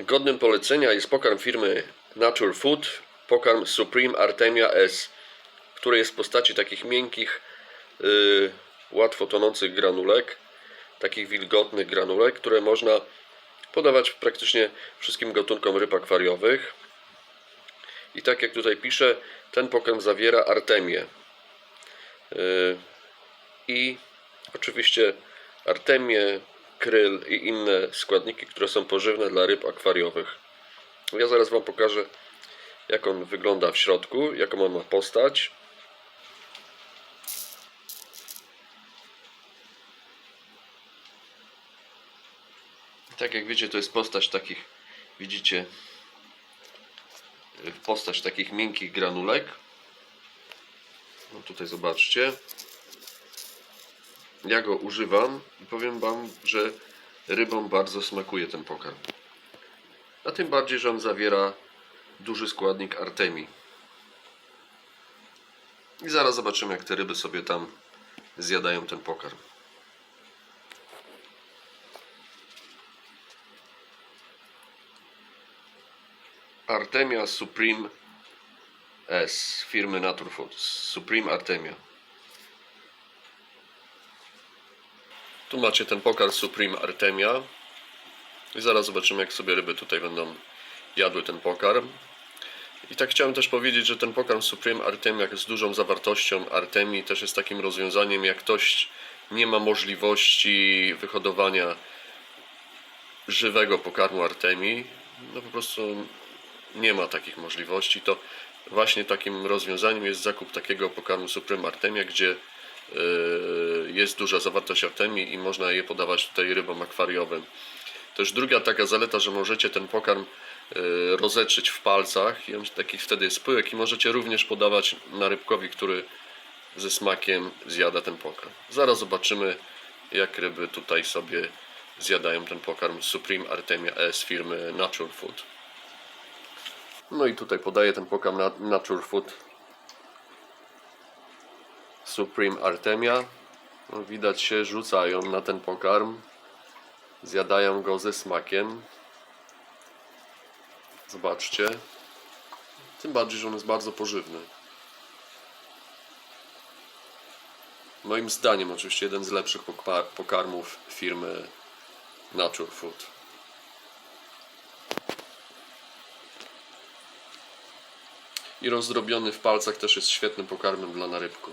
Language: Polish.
Godnym polecenia jest pokarm firmy Nature Food, pokarm Supreme Artemia S, który jest w postaci takich miękkich, yy, łatwo tonących granulek, takich wilgotnych granulek, które można podawać praktycznie wszystkim gatunkom ryb akwariowych. I tak jak tutaj pisze, ten pokarm zawiera artemię. Yy, I oczywiście artemię, kryl i inne składniki, które są pożywne dla ryb akwariowych. Ja zaraz Wam pokażę, jak on wygląda w środku, jaką on ma postać. Tak jak wiecie, to jest postać takich, widzicie, postać takich miękkich granulek. No tutaj zobaczcie. Ja go używam i powiem Wam, że rybom bardzo smakuje ten pokarm. A tym bardziej, że on zawiera duży składnik artemii. I zaraz zobaczymy, jak te ryby sobie tam zjadają ten pokarm. Artemia Supreme S firmy Naturfood. Supreme Artemia. Tu macie ten pokarm Supreme Artemia. I zaraz zobaczymy, jak sobie ryby tutaj będą jadły ten pokarm. I tak chciałem też powiedzieć, że ten pokarm Supreme Artemia z dużą zawartością artemii też jest takim rozwiązaniem, jak ktoś nie ma możliwości wyhodowania żywego pokarmu artemii, no po prostu nie ma takich możliwości, to właśnie takim rozwiązaniem jest zakup takiego pokarmu Supreme Artemia, gdzie yy, jest duża zawartość artemii i można je podawać tutaj rybom akwariowym. Też druga taka zaleta, że możecie ten pokarm yy, rozetrzeć w palcach i on taki wtedy jest pyłek i możecie również podawać na rybkowi, który ze smakiem zjada ten pokarm. Zaraz zobaczymy jak ryby tutaj sobie zjadają ten pokarm Supreme Artemia S firmy Natural Food. No i tutaj podaję ten pokarm na Nature Food Supreme Artemia. No, widać się rzucają na ten pokarm. Zjadają go ze smakiem. Zobaczcie. Tym bardziej, że on jest bardzo pożywny. Moim zdaniem oczywiście jeden z lepszych pokarmów firmy Nature Food. I rozdrobiony w palcach też jest świetnym pokarmem dla narybku.